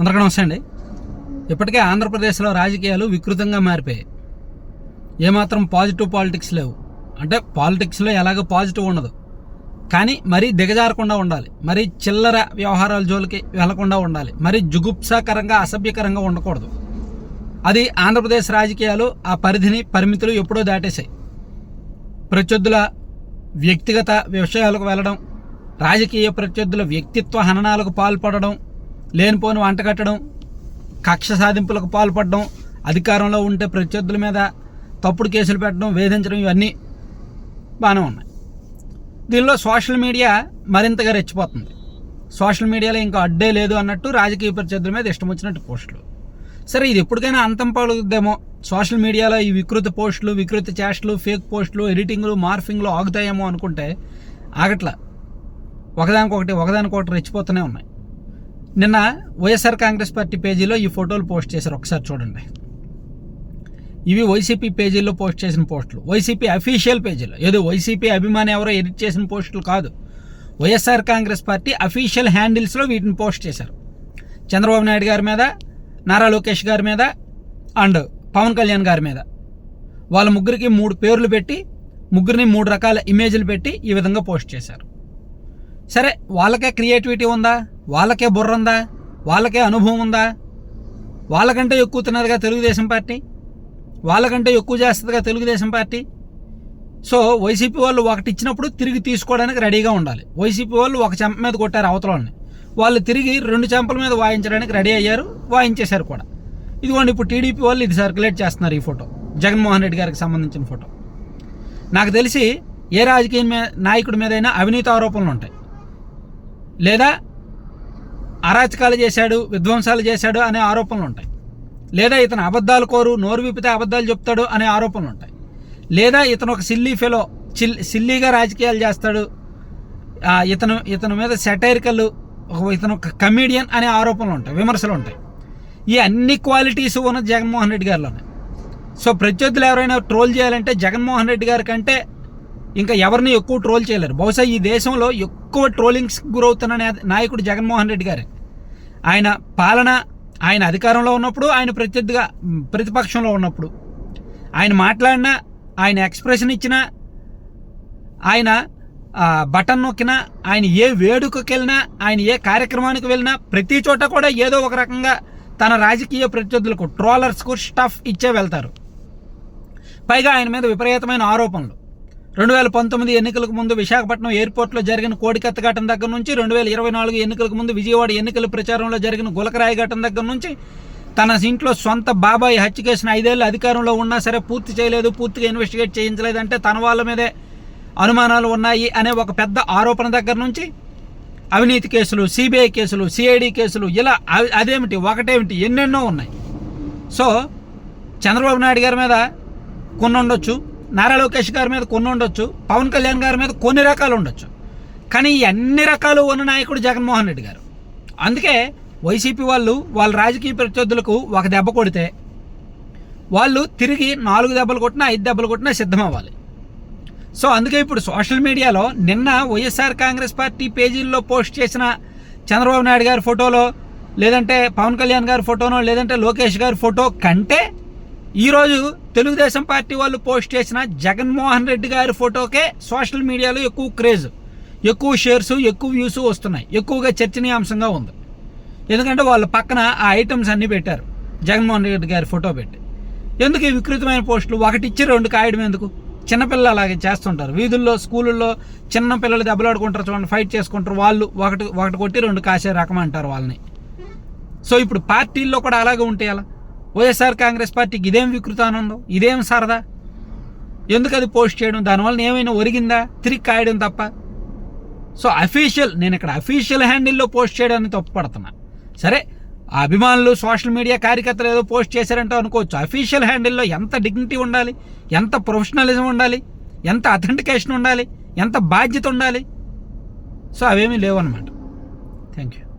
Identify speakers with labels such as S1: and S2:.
S1: అందరికీ నమస్తే అండి. ఇప్పటికే ఆంధ్రప్రదేశ్లో రాజకీయాలు వికృతంగా మారిపోయాయి. ఏమాత్రం పాజిటివ్ పాలిటిక్స్ లేవు. అంటే పాలిటిక్స్లో ఎలాగో పాజిటివ్ ఉండదు. కానీ మరీ దిగజారకుండా ఉండాలి. మరీ చిల్లర వ్యవహారాల జోలికి వెళ్ళకుండా ఉండాలి. మరీ జుగుప్సాకరంగా అసభ్యకరంగా ఉండకూడదు. అది ఆంధ్రప్రదేశ్ రాజకీయాలు ఆ పరిధిని పరిమితులు ఎప్పుడో దాటేశాయి. ప్రత్యర్థుల వ్యక్తిగత విషయాలకు వెళ్ళడం రాజకీయ ప్రత్యర్థుల వ్యక్తిత్వ హననాలకు పాల్పడడం లేనిపోని వంట కట్టడం కక్ష సాధింపులకు పాల్పడడం అధికారంలో ఉంటే ప్రత్యర్థుల మీద తప్పుడు కేసులు పెట్టడం వేధించడం ఇవన్నీ బాగానే ఉన్నాయి. దీనిలో సోషల్ మీడియా మరింతగా రెచ్చిపోతుంది. సోషల్ మీడియాలో ఇంకా అడ్డే లేదు అన్నట్టు రాజకీయ ప్రత్యర్థుల మీద ఇష్టం వచ్చినట్టు పోస్టులు. సరే ఇది ఎప్పటికైనా అంతం పలుకుద్దేమో సోషల్ మీడియాలో ఈ వికృత పోస్టులు వికృత చేష్టలు ఫేక్ పోస్టులు ఎడిటింగ్లు మార్ఫింగ్లు ఆగుతాయేమో అనుకుంటే ఆగట్లా. ఒకదానికొకటి ఒకదానికొకటి రెచ్చిపోతూనే ఉన్నాయి. నిన్న వైఎస్ఆర్ కాంగ్రెస్ పార్టీ పేజీలో ఈ ఫోటోలు పోస్ట్ చేశారు. ఒకసారి చూడండి. ఇవి వైసీపీ పేజీలో పోస్ట్ చేసిన పోస్టులు. వైసీపీ అఫీషియల్ పేజీలో. ఏదో వైసీపీ అభిమాని ఎవరో ఎడిట్ చేసిన పోస్టులు కాదు. వైఎస్ఆర్ కాంగ్రెస్ పార్టీ అఫీషియల్ హ్యాండిల్స్లో వీటిని పోస్ట్ చేశారు. చంద్రబాబు నాయుడు గారి మీద నారా లోకేష్ గారి మీద అండ్ పవన్ కళ్యాణ్ గారి మీద. వాళ్ళ ముగ్గురికి మూడు పేర్లు పెట్టి ముగ్గురిని మూడు రకాల ఇమేజ్లు పెట్టి ఈ విధంగా పోస్ట్ చేశారు. సరే వాళ్ళకే క్రియేటివిటీ ఉందా? వాళ్ళకే బుర్ర ఉందా వాళ్ళకే అనుభవం ఉందా వాళ్ళకంటే ఎక్కువ తిన్నదిగా తెలుగుదేశం పార్టీ? వాళ్ళకంటే ఎక్కువ చేస్తుందిగా తెలుగుదేశం పార్టీ? సో వైసీపీ వాళ్ళు ఒకటి ఇచ్చినప్పుడు తిరిగి తీసుకోవడానికి రెడీగా ఉండాలి. వైసీపీ వాళ్ళు ఒక చెంప మీద కొట్టారు అవతలని వాళ్ళు తిరిగి రెండు చెంపల మీద వాయించడానికి రెడీ అయ్యారు వాయించేశారు కూడా. ఇదిగోండి ఇప్పుడు టీడీపీ వాళ్ళు ఇది సర్క్యులేట్ చేస్తున్నారు ఈ ఫోటో. జగన్మోహన్ రెడ్డి గారికి సంబంధించిన ఫోటో. నాకు తెలిసి ఏ రాజకీయ నాయకుడి మీదైనా అవినీతి ఆరోపణలు ఉంటాయి. లేదా అరాచకాలు చేశాడు విధ్వంసాలు చేశాడు అనే ఆరోపణలు ఉంటాయి. లేదా ఇతను అబద్ధాలు కోరు నోరు విప్పితే అబద్ధాలు చెప్తాడు అనే ఆరోపణలు ఉంటాయి. లేదా ఇతను ఒక సిల్లీ ఫెలో చిల్ సిల్లీగా రాజకీయాలు చేస్తాడు. ఇతను ఇతని మీద సెటైరికల్ ఇతను ఒక కమీడియన్ అనే ఆరోపణలు ఉంటాయి విమర్శలు ఉంటాయి. ఈ అన్ని క్వాలిటీస్ ఉన్న జగన్మోహన్ రెడ్డి గారిలోనే. సో ప్రత్యర్థులు ఎవరైనా ట్రోల్ చేయాలంటే జగన్మోహన్ రెడ్డి గారి కంటే ఇంకా ఎవరిని ఎక్కువ ట్రోల్ చేయలేరు. బహుశా ఈ దేశంలో ఎక్కువ ట్రోలింగ్స్ గురవుతున్న నాయకుడు జగన్మోహన్ రెడ్డి గారు. ఆయన పాలన ఆయన అధికారంలో ఉన్నప్పుడు ఆయన ప్రత్యర్థిగా ప్రతిపక్షంలో ఉన్నప్పుడు. ఆయన మాట్లాడినా ఆయన ఎక్స్ప్రెషన్ ఇచ్చినా ఆయన బటన్ నొక్కినా ఆయన ఏ వేడుకకి వెళ్ళినా ఆయన ఏ కార్యక్రమానికి వెళ్ళినా ప్రతి చోట కూడా ఏదో ఒక రకంగా తన రాజకీయ ప్రత్యర్థులకు ట్రోలర్స్కు స్టఫ్ ఇచ్చే వెళ్తారు. పైగా ఆయన మీద విపరీతమైన ఆరోపణలు. రెండు వేల పంతొమ్మిది ఎన్నికలకు ముందు విశాఖపట్నం ఎయిర్పోర్ట్లో జరిగిన కోడికత్త ఘటన దగ్గర నుంచి రెండు వేల ఇరవై నాలుగు ఎన్నికలకు ముందు విజయవాడ ఎన్నికల ప్రచారంలో జరిగిన గులకరాయి ఘటన దగ్గర నుంచి తన ఇంట్లో సొంత బాబాయ్ హత్య కేసును ఐదేళ్ళు అధికారంలో ఉన్నా సరే పూర్తి చేయలేదు పూర్తిగా ఇన్వెస్టిగేట్ చేయించలేదంటే తన వాళ్ళ మీదే అనుమానాలు ఉన్నాయి అనే ఒక పెద్ద ఆరోపణ దగ్గర నుంచి అవినీతి కేసులు సిబిఐ కేసులు సిఐడి కేసులు ఇలా అదేమిటి ఒకటేమిటి ఎన్నెన్నో ఉన్నాయి. సో చంద్రబాబు నాయుడు గారి మీద కొన్ని ఉండొచ్చు నారా లోకేష్ గారి మీద కొన్ని ఉండొచ్చు పవన్ కళ్యాణ్ గారి మీద కొన్ని రకాలు ఉండొచ్చు. కానీ ఈ అన్ని రకాలు ఉన్న నాయకుడు జగన్మోహన్ రెడ్డి గారు. అందుకే వైసీపీ వాళ్ళు వాళ్ళ రాజకీయ ప్రత్యర్థులకు ఒక దెబ్బ కొడితే వాళ్ళు తిరిగి నాలుగు దెబ్బలు కొట్టినా ఐదు దెబ్బలు కొట్టినా సిద్ధం అవ్వాలి సో అందుకే ఇప్పుడు సోషల్ మీడియాలో నిన్న వైఎస్ఆర్ కాంగ్రెస్ పార్టీ పేజీల్లో పోస్ట్ చేసిన చంద్రబాబు నాయుడు గారి ఫోటోలో లేదంటే పవన్ కళ్యాణ్ గారి ఫోటోనో లేదంటే లోకేష్ గారి ఫోటో కంటే ఈరోజు తెలుగుదేశం పార్టీ వాళ్ళు పోస్ట్ చేసిన జగన్మోహన్ రెడ్డి గారి ఫోటోకే సోషల్ మీడియాలో ఎక్కువ క్రేజ్ ఎక్కువ షేర్స్ ఎక్కువ వ్యూస్ వస్తున్నాయి. ఎక్కువగా చర్చనీయాంశంగా ఉంది. ఎందుకంటే వాళ్ళ పక్కన ఆ ఐటమ్స్ అన్నీ పెట్టారు. జగన్మోహన్ రెడ్డి గారి ఫోటో పెట్టి. ఎందుకు ఈ వికృతమైన పోస్టులు? ఒకటి ఇచ్చి రెండు కాయడం ఎందుకు? చిన్నపిల్లలు అలాగే చేస్తుంటారు. వీధుల్లో స్కూళ్ళల్లో చిన్న పిల్లలు దెబ్బలాడుకుంటారు చూడండి ఫైట్ చేసుకుంటారు. వాళ్ళు ఒకటి ఒకటి కొట్టి రెండు కాసే రకం అంటారు వాళ్ళని. సో ఇప్పుడు పార్టీల్లో కూడా అలాగే ఉంటే అలా వైఎస్ఆర్ కాంగ్రెస్ పార్టీకి ఇదేం వికృతానందం? ఇదేం సరదా? ఎందుకు అది పోస్ట్ చేయడం? దానివల్ల ఏమైనా ఒరిగిందా? తిరిగి కాయడం తప్ప. సో అఫీషియల్ నేను ఇక్కడ అఫీషియల్ హ్యాండిల్లో పోస్ట్ చేయడానికి తప్పుపడుతున్నా. సరే ఆ అభిమానులు సోషల్ మీడియా కార్యకర్తలు ఏదో పోస్ట్ చేశారంటే అనుకోవచ్చు. అఫీషియల్ హ్యాండిల్లో ఎంత డిగ్నిటీ ఉండాలి? ఎంత ప్రొఫెషనలిజం ఉండాలి? ఎంత అథెంటికేషన్ ఉండాలి? ఎంత బాధ్యత ఉండాలి? సో అవేమీ లేవన్నమాట. Thank you.